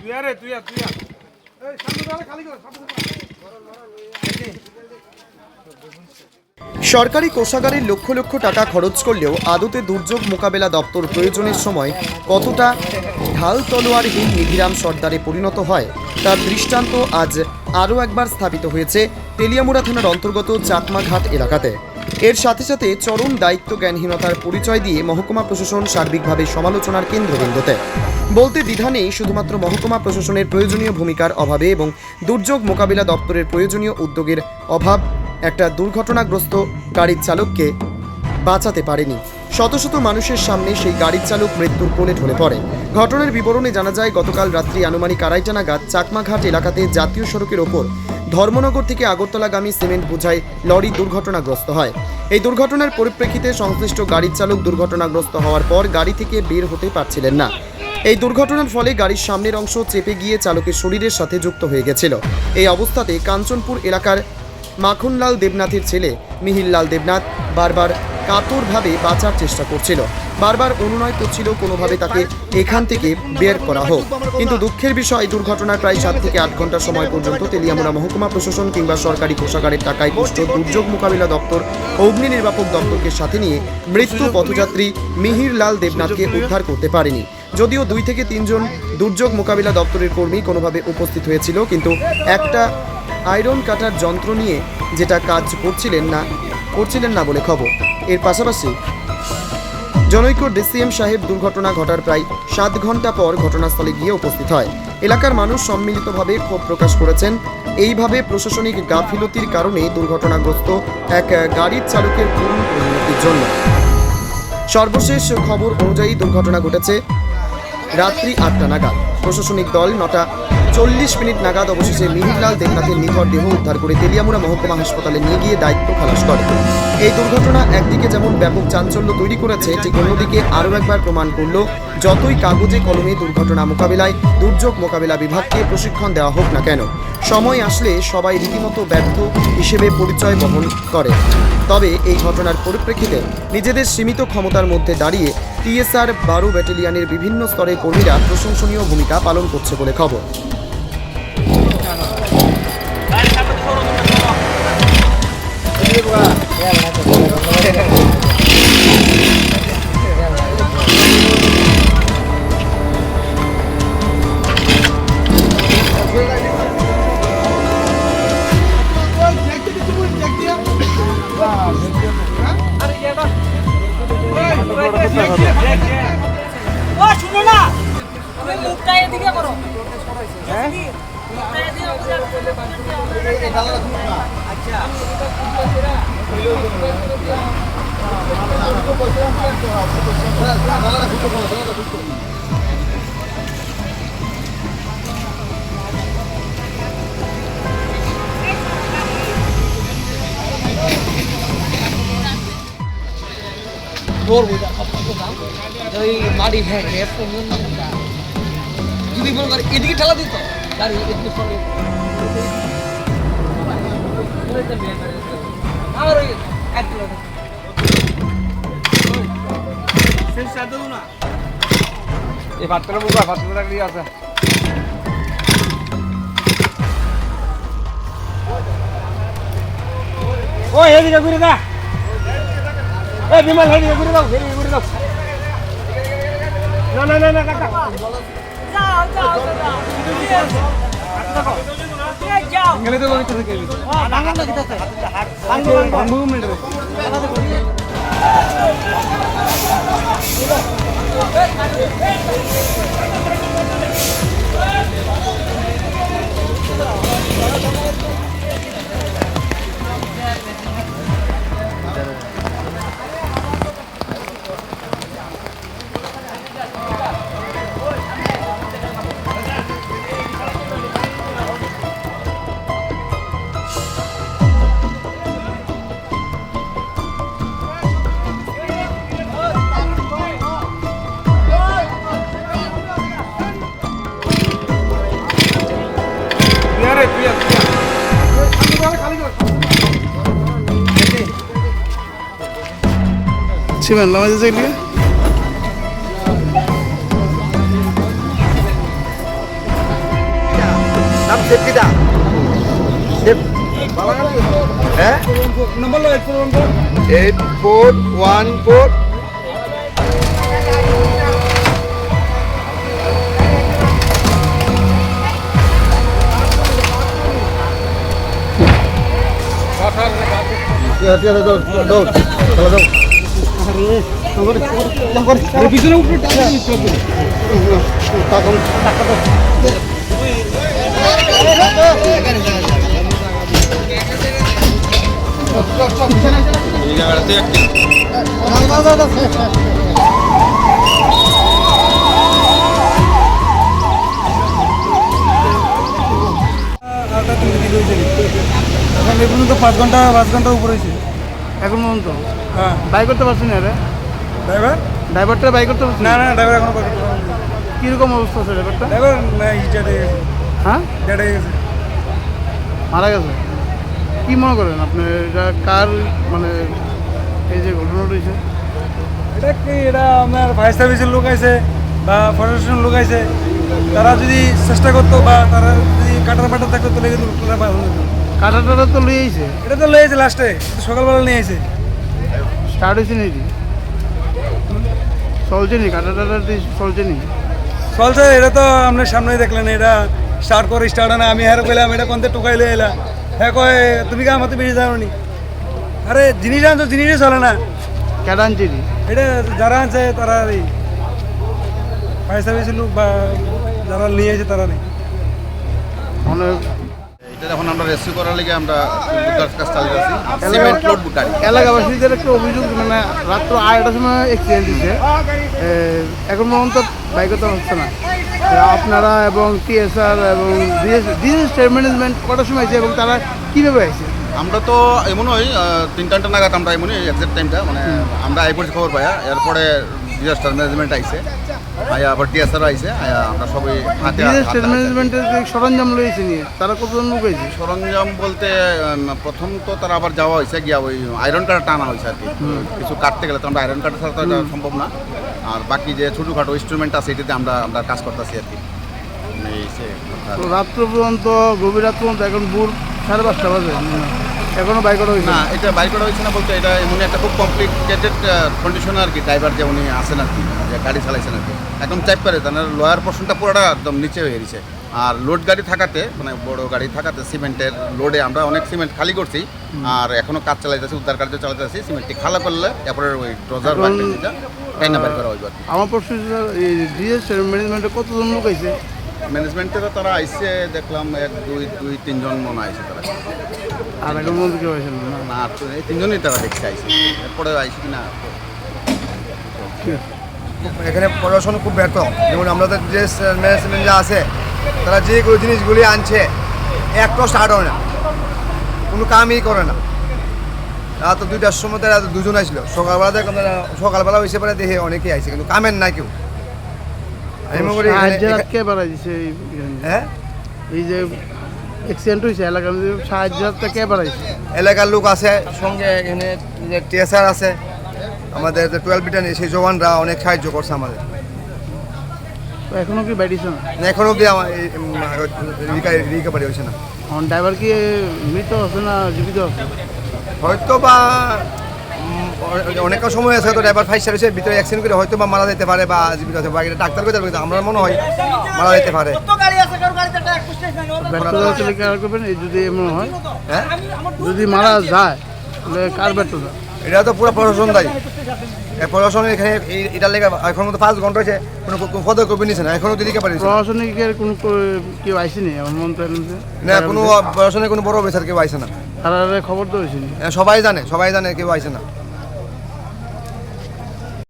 তুই আরে তুই তুই এই সামনে দাঁড়া খালি কর সামনে দাঁড়া। সরকারি কোষাগারের লক্ষ লক্ষ টাকা খরচ করলেও আদতে দুর্যোগ মোকাবেলা দপ্তর প্রয়োজনের সময় কতটা ঢাল তলোয়ারহীন নিধিরাম সর্দারে পরিণত হয় তার দৃষ্টান্ত আজ আরও একবার স্থাপিত হয়েছে তেলিয়ামুড়া থানার অন্তর্গত চাকমাঘাট এলাকাতে এর সাথে সাথে চরম দায়িত্ব জ্ঞানহীনতার পরিচয় দিয়ে মহকুমা প্রশাসন সার্বিকভাবে সমালোচনার কেন্দ্রবিন্দুতে। বলতে দ্বিধা নেই শুধুমাত্র মহকুমা প্রশাসনের প্রয়োজনীয় ভূমিকার অভাবে এবং দুর্যোগ মোকাবিলা দপ্তরের প্রয়োজনীয় উদ্যোগের অভাব একটা দুর্ঘটনাগ্রস্ত গাড়ির চালককে বাঁচাতে পারেনি। শত শত মানুষের সামনে সেই গাড়ির চালক মৃত্যুর কোলে ঢলে পড়ে। ঘটনার বিবরণে জানা যায়, গতকাল রাত্রি আনুমানিক আড়াইটা নাগাদ চাকমাঘাট এলাকাতে জাতীয় সড়কের ওপর ধর্মনগর থেকে আগরতলাগামী সিমেন্ট বোঝাই লরি দুর্ঘটনাগ্রস্ত হয়। এই দুর্ঘটনার পরিপ্রেক্ষিতে সংশ্লিষ্ট গাড়ির চালক দুর্ঘটনাগ্রস্ত হওয়ার পর গাড়ি থেকে বের হতে পারছিলেন না। এই দুর্ঘটনার ফলে গাড়ির সামনের অংশ চেপে গিয়ে চালকের শরীরের সাথে যুক্ত হয়ে গেছিল। এই অবস্থাতে কাঞ্চনপুর এলাকার মাখনলাল দেবনাথের ছেলে মিহিরলাল দেবনাথ বারবার কাতরভাবে বাঁচার চেষ্টা করছিল। বারবার অনুনয় করছিল কোনোভাবে তাকে এখান থেকে বের করা হোক। কিন্তু দুঃখের বিষয়, দুর্ঘটনার প্রায় সাত থেকে আট ঘণ্টা সময় পর্যন্ত তেলিয়ামুড়া মহকুমা প্রশাসন কিংবা সরকারি কোষাগারের টাকায় পুষ্ট দুর্যোগ মোকাবিলা দপ্তর, অগ্নি নির্বাপক দপ্তরকে সাথে নিয়ে মৃত্যু পথযাত্রী মিহিরলাল দেবনাথকে উদ্ধার করতে পারেনি। যদিও দুই থেকে তিনজন দুর্যোগ মোকাবিলা দপ্তরের কর্মী কোনোভাবে উপস্থিত হয়েছিল, কিন্তু একটা আয়রন কাটার যন্ত্র নিয়ে যেটা কাজ করছিলেন না করছিলেন না বলে খবর। এর পাশাপাশি জনৈক ডিসিএম সাহেব দুর্ঘটনা ঘটার প্রায় সাত ঘণ্টা পর ঘটনাস্থলে গিয়ে উপস্থিত হয়। এলাকার মানুষ সম্মিলিতভাবে ক্ষোভ প্রকাশ করেছেন। এইভাবে প্রশাসনিক গাফিলতির কারণে দুর্ঘটনাগ্রস্ত এক গাড়ির চালকের করুণ পরিণতির জন্য। সর্বশেষ খবর অনুযায়ী দুর্ঘটনা ঘটেছে রাত্রি আটটা নাগাদ। প্রশাসনিক দল নটা চল্লিশ মিনিট নাগাদ অবশেষে মিহিরলাল দেবনাথের নিথর দেহ উদ্ধার করে তেলিয়ামুড়া মহকুমা হাসপাতালে নিয়ে গিয়ে দায়িত্ব খালাস করে। এই দুর্ঘটনা একদিকে যেমন ব্যাপক চাঞ্চল্য তৈরি করেছে, ঠিক অন্যদিকে আরও একবার প্রমাণ করল, যতই কাগজে কলমে দুর্ঘটনা মোকাবিলায়, দুর্যোগ মোকাবিলা বিভাগকে প্রশিক্ষণ দেওয়া হোক না কেন, সময় আসলে সবাই রীতিমতো ব্যর্থ হিসেবে পরিচয় বহন করে। তবে এই ঘটনার পরিপ্রেক্ষিতে নিজেদের সীমিত ক্ষমতার মধ্যে দাঁড়িয়ে টিএসআর বারো ব্যাটালিয়ানের বিভিন্ন স্তরের কর্মীরা প্রশংসনীয় ভূমিকা পালন করছে বলে খবর। ও শুনো না। তুমি মুখটা এদিকে করো। মুখটা এদিকে করো। আচ্ছা ওই মাটি ভেঙে যদি মনে করে এদিকে ঠেলা দিত গাড়ি এদিকে সরে আমার ওই এক কিলোমিটার এই ভাতটা বুকা ভাতটা রাখলি আছে। ও এদিকে ঘুরে দা এ বিমল এদিকে ঘুরে দাও ঘুরে দাও। না না না না কাকা। যাও যাও যাও এই যাও കുറച്ച് വെള്ളം വെച്ചിട്ട് eight four one four Ya, tiada daun, daun, kalau daun. এখন এই পাঁচ ঘণ্টা পাঁচ ঘণ্টা উপরে এখন পর্যন্ত? হ্যাঁ। বাই করতে পারছি না রে। ড্রাইভার? ড্রাইভারটা বাই করতে পারছি না। না ড্রাইভার এখনও পাঠাতে পারব না। কীরকম অবস্থা আছে ড্রাইভারটা? ড্রাইভার গেছে। হ্যাঁ? গেছে। মারা গেছে? কি মনে করেন আপনি? এটা কার মানে এই যে ঘটনা রয়েছে এটা কি এটা আপনার ফায়ার সার্ভিসের লোক আছে বা প্রশাসনের লোক আছে তারা যদি চেষ্টা করতো বা তারা যদি কাটার পাটার থাকতো তাহলে কিন্তু। কাটা টাটা তো লই আইছে। এটা তো লেগেছে লাস্টে সকালবেলা নিয়ে এসে স্টার্ট হয়েছে নাকি? চলছে নি কাটা টাটা চলছে নি চলছে এটা তো আপনার সামনেই দেখলেন এটা স্টার্ট করে স্টার্ট না আমি হ্যাঁ কইলাম এটা কোনতে টুকাইলে এলা হ্যাঁ কয় তুমি কা আমাতে বেরিয়ে যাও নি আরে জিনিস আনছো জিনিসই চলে না। কেডা আনছে নি এটা যারা আছে তারা এই ফায়ার সার্ভিসের লোক বা যারা নিয়ে এসে তারা নেই অনেক এটা এখন আমরা রেস্কিউ করার লেগে আমরা বুকার কাজ চালিয়ে আছি সিমেন্ট লোড বুকারি এলাকাবাসীদের একটা অভিযোগ মানে রাত্র আড়াইটার সময় অ্যাক্সিডেন্ট এ, এখন পর্যন্ত বাইক তো হচ্ছে না। আপনারা এবং টিএসআর এবং ম্যানেজমেন্ট কটার সময় আছে এবং তারা কীভাবে আছে আমরা তো এমনই তিনটা নাগাদ আমরা এমনই এক্সাক্ট টাইমটা মানে আমরা আই পড়ছি খবর পাইয়া এরপরে ডিজাস্টার ম্যানেজমেন্ট আইছে আয়া আবার টিএসআর আইছে আয়া আমরা সবাই হাতে হাতে- ম্যানেজমেন্টের যে সরঞ্জাম রয়েছে নিয়ে তারা কতজন লোক হয়েছে সরঞ্জাম বলতে উম, প্রথম তো তারা আবার যাওয়া হয়েছে গিয়া ওই আয়রন কাটা টানা হয়েছে আর কি। কিছু কাটতে গেলে তো আমরা আয়রন কাটা ছাড়া তো এটা সম্ভব না। আর বাকি যে ছোটোখাটো ইনস্ট্রুমেন্ট আছে এটাতে আমরা আমরা কাজ করতেছি আর কি। এই সে কথা। তো রাত্র পর্যন্ত গভীর রাত পর্যন্ত এখন ভোর সাড়ে পাঁচটা বাজে। এখনও বাইক করা হয়েছে? না এটা বাইক করা হয়েছে না বলতে এটা এমন একটা খুব কমপ্লিকেটেড কন্ডিশন আর কি ড্রাইভার যে উনি আছেন আর কি যে গাড়ি চালাইছেন আর কি। একদম চাপ পারে তার লোয়ার পোর্শনটা পুরোটা একদম নিচে হয়ে গেছে। আর লোড গাড়ি থাকাতে মানে বড় গাড়ি থাকাতে সিমেন্টের লোডে আমরা অনেক সিমেন্ট খালি করছি আর এখনও কাজ চালাইতেছি উদ্ধার কার্য চালাইতেছি সিমেন্টটি খালা করলে তারপরে ওই আর আমার প্রশ্ন ডিএস ম্যানেজমেন্টে কতজন লোক হয়েছে ম্যানেজমেন্টের তারা আইসে দেখলাম এক দুই দুই তিনজন মনে আইসে তারা। আর এখন পর্যন্ত কেউ হয়েছে না না এই তিনজনই তারা দেখছে আইসে এরপরে আইসে কিনা? এখানে প্রশাসন খুব ব্যর্থ। যেমন আমাদের যে ম্যানেজমেন্ট যা আছে তারা যেগুলো জিনিসগুলি আনছে একটাও স্টার্ট হয় না। কোনো কামই করে না। রাত দুইটার সময় তারা দুজন আসছিল সকালবেলা সকালবেলা হয়েছে পরে দেখে অনেকেই আইছে কিন্তু কামের না কেউ। আমি মনে করি? হ্যাঁ? এই যে অ্যাক্সিডেন্ট হয়েছে এলাকার সাহায্য কে বাড়াইছে? এলাকার লোক আছে সঙ্গে এখানে যে টিএসআর আছে আমাদের যে টুয়েলভ নিয়ে সেই জওয়ানরা অনেক সাহায্য করছে আমাদের। তো এখনও কি বাইরেছে না? এখনও অব্দি আমার রিকভারি হয়েছে না। ড্রাইভার কি মৃত আছে না জীবিত আছে? হয়তো বা অনেক সময় আছে তো ড্রাইভার ফাইভ সার্ভিসের ভিতরে অ্যাক্সিডেন্ট করে হয়তো বা মারা যেতে পারে বা জীবিত হতে পারে ডাক্তার কথা বলতে আমার মনে হয় মারা যেতে পারে। কারও ব্যর্থতা চলে কি করবেন যদি এমন হয় হ্যাঁ? যদি মারা যায় তাহলে কার ব্যর্থতা? এটা তো পুরো প্রশাসন দায়ী। প্রশাসন এখানে এটার লেগে এখন তো পাঁচ ঘণ্টা হয়েছে কোনো পদক্ষেপ নিচ্ছে না এখনও দিদিকে পারিস প্রশাসনিকের কোনো কেউ আইসেনি আমার মন তো না কোনো প্রশাসনের কোনো বড় অফিসার কেউ আইসে না। তারা খবর তো হয়েছে সবাই জানে সবাই জানে কেউ আইসে না।